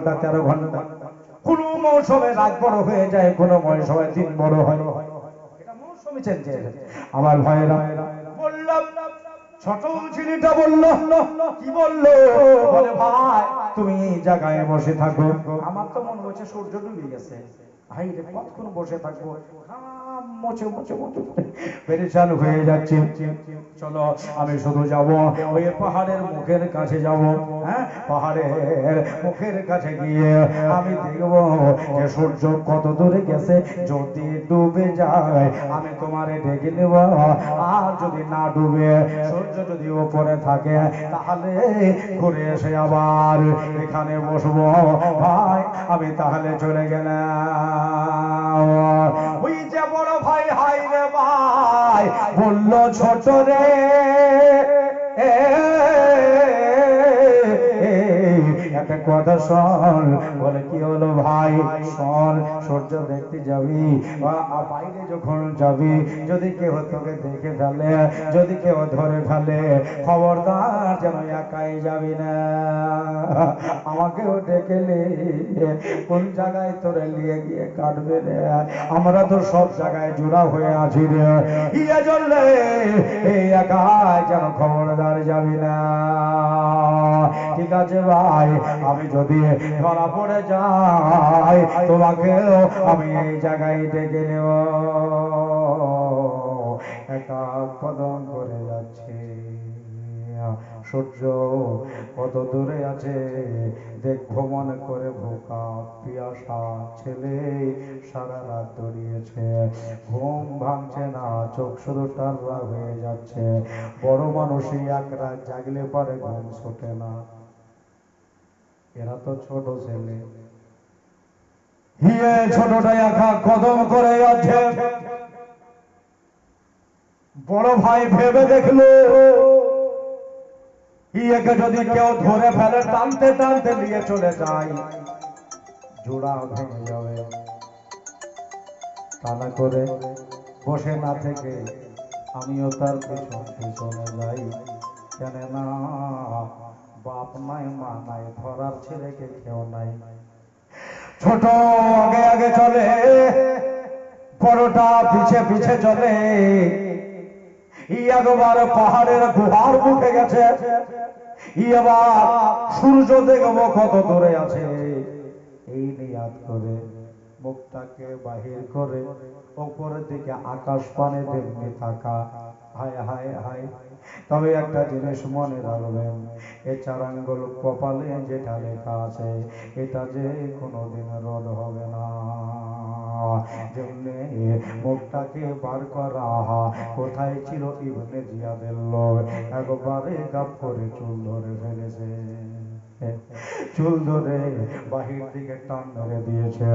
ঘণ্টা, তেরো ঘণ্টা। কোনো মৌসুমে রাত বড় হয়ে যায়, কোনো মৌসুমে দিন বড় হয়। মৌসুমে চেঞ্জ আমার ভাইরা বললাম, ছোট ছেলেটা বলল, কি বলল? বলে, ভাই, তুমি এই জায়গায় বসে থাকো। আমার তো মনে হচ্ছে সূর্য ডুবে গেছে। ভাই রে, কতক্ষণ বসে থাকব? মোছে পেরেশান হয়ে যাচ্ছে। চলো, আমি শুধু যাব ওই পাহাড়ের মুখের কাছে যাব হ্যাঁ? পাহাড়ের মুখের কাছে গিয়ে আমি দেখব যে সূর্য কত দূরে গেছে। যদি ডুবে যায়, আমি তোমারে ডেকে নেব। আর যদি না ডুবে, সূর্য যদি উপরে থাকে, তাহলে ঘুরে এসে আবার এখানে বসবো। ভাই, আমি তাহলে চলে গেলাম। বলল ছোট রে একটা কথা শোন, বলে, কি হলো ভাই? শোন, সূর্য দেখতে যাবি? বাইরে যখন যাবি, যদি কেউ তোকে দেখে ফেলে, যদি কেউ ধরে ফেলে, খবরদার যেন একাই যাবি না। আমাকেও ডেকে কোন জায়গায় তোরে নিয়ে গিয়ে কাটবে রে? আমরা তো সব জায়গায় জোড়া হয়ে আছি রে। ইয়ে চললে এই একাই যেন খবরদার যাবি না? ঠিক আছে ভাই আমি যদি ধরা পড়ে যাই তোমাকেও আমি এই জায়গায় ডেকে নেব। একা কদম করে যাচ্ছে। সূর্য কত দূরে আছে, দেখব মনে করে ভোকা পিয়াসা ছেলে সারা রাত দড়িয়েছে। ঘুম ভাঙছে না, চোখ শুধু টাররা হয়ে যাচ্ছে। বড় মানুষই এক রাত জাগলে পরে ঘুম ছোটে না। এরা তো ছোট ছেলে। হিয়ে ছোটটা একা কদম করে যাচ্ছে বড় ভাই ভেবে দেখল ইয়েকে যদি কেউ ধরে ফেলে, টানতে টানতে নিয়ে চলে যায়। জোড়া ভেঙে যাবে। টানা করে বসে না থেকে আমিও তার পেছন পেছনে যাই। কেন না বাপ নাই, মা নাই, ধরার ছেলেকে কেউ নাই। ছোট আগে আগে চলে, বড়টা পিছে পিছে চলে। ই একবার পাহাড়ের গুহার মুখে গেছে। ই এবার সূর্য দেখব কত দূরে আছে। এই নিয়াদ করে মুখটাকে বাহির করে, উপরের দিকে আকাশ পানে দেখবে থাকা হায় হায় হায়। তবে একটা জিনিস মনে রাখবেন, এ চারাঙ্গল কপালে যেটা লেখা আছে, এটা যে কোনোদিন রদ হবে না। মুখটাকে বার করা, কোথায় ছিল ইবনে জিয়াদের লোক একবারে গাপ করে চুল ধরে ফেলেছে। চুল ধরে বাহির দিকে টান ধরে দিয়েছে।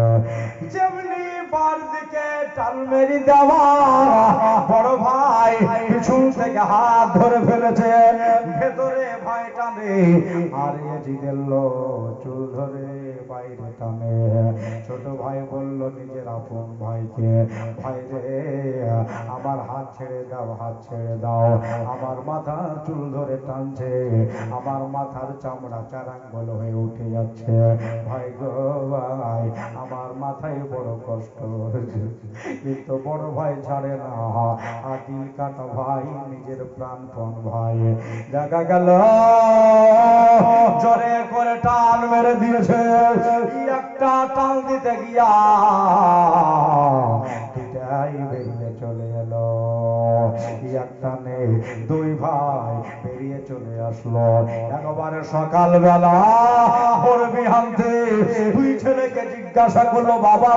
যেমনি ছোট ভাই বলল, নিজের আপন ভাইকে ভাই রে আমার হাত ছেড়ে দাও, হাত ছেড়ে দাও। আমার মাথার চুল ধরে টানছে, আমার মাথার চামড়া চারাঙ্গল হয়ে উঠে যাচ্ছে। ভাই গো মাথায় বড় কষ্ট কিন্তু বড় ভাই ছাড়ে না। আদি কাটা ভাই, নিজের প্রাণপণ ভাই। দেখা গেল, জোরে করে টান মেরে দিয়েছে। একটা টান দিতে গিয়া চলে এলো। একটা নেই দুই ভাই বেরিয়ে চলে আসলো। একবারে সকালবেলা ভোর বিহান্তে দুই ছেলেকে জিজ্ঞাসা করল, বাবা,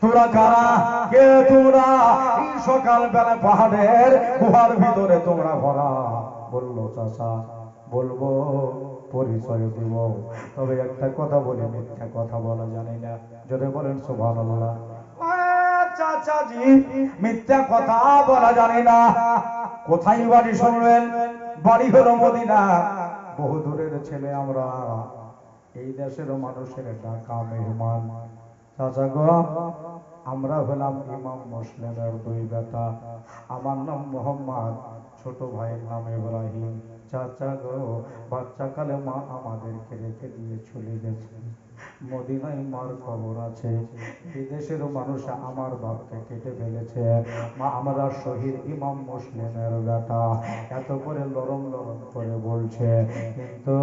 তোরা কারা? কে এই সকাল বেলা পাহাড়ের গুহার ভিতরে তোমরা ভরা। বলল, চাচা, বলব, পরিচয় দিব। তবে একটা কথা বলে, মিথ্যা কথা বলা জানি না। যদি বলেন, সুবহানাল্লাহ। মিথ্যা কথা বলা জানি না। কোথায় বাড়ি শুনবেন? বাড়ি হলো মদিনা। বহু দূরের ছেলে আমরা। এই দেশের মানুষের ডাকা মেহমান। চাচা গো, আমরা হলাম ইমাম মুসলিমের দুই বেটা। আমার নাম মোহাম্মদ, ছোট ভাইয়ের নাম ইব্রাহিম। চাচা গো, বাচ্চাকালে মা আমাদেরকে রেখে দিয়ে চলে গেছে মদিনায় মার খবর আছে। বিদেশের মানুষ আমার বাপকে কেটে ফেলেছে। মা, আমরা শহীদ ইমাম মুসলিমের বেটা। এত করে লরম লরম করে বলছে। কিন্তু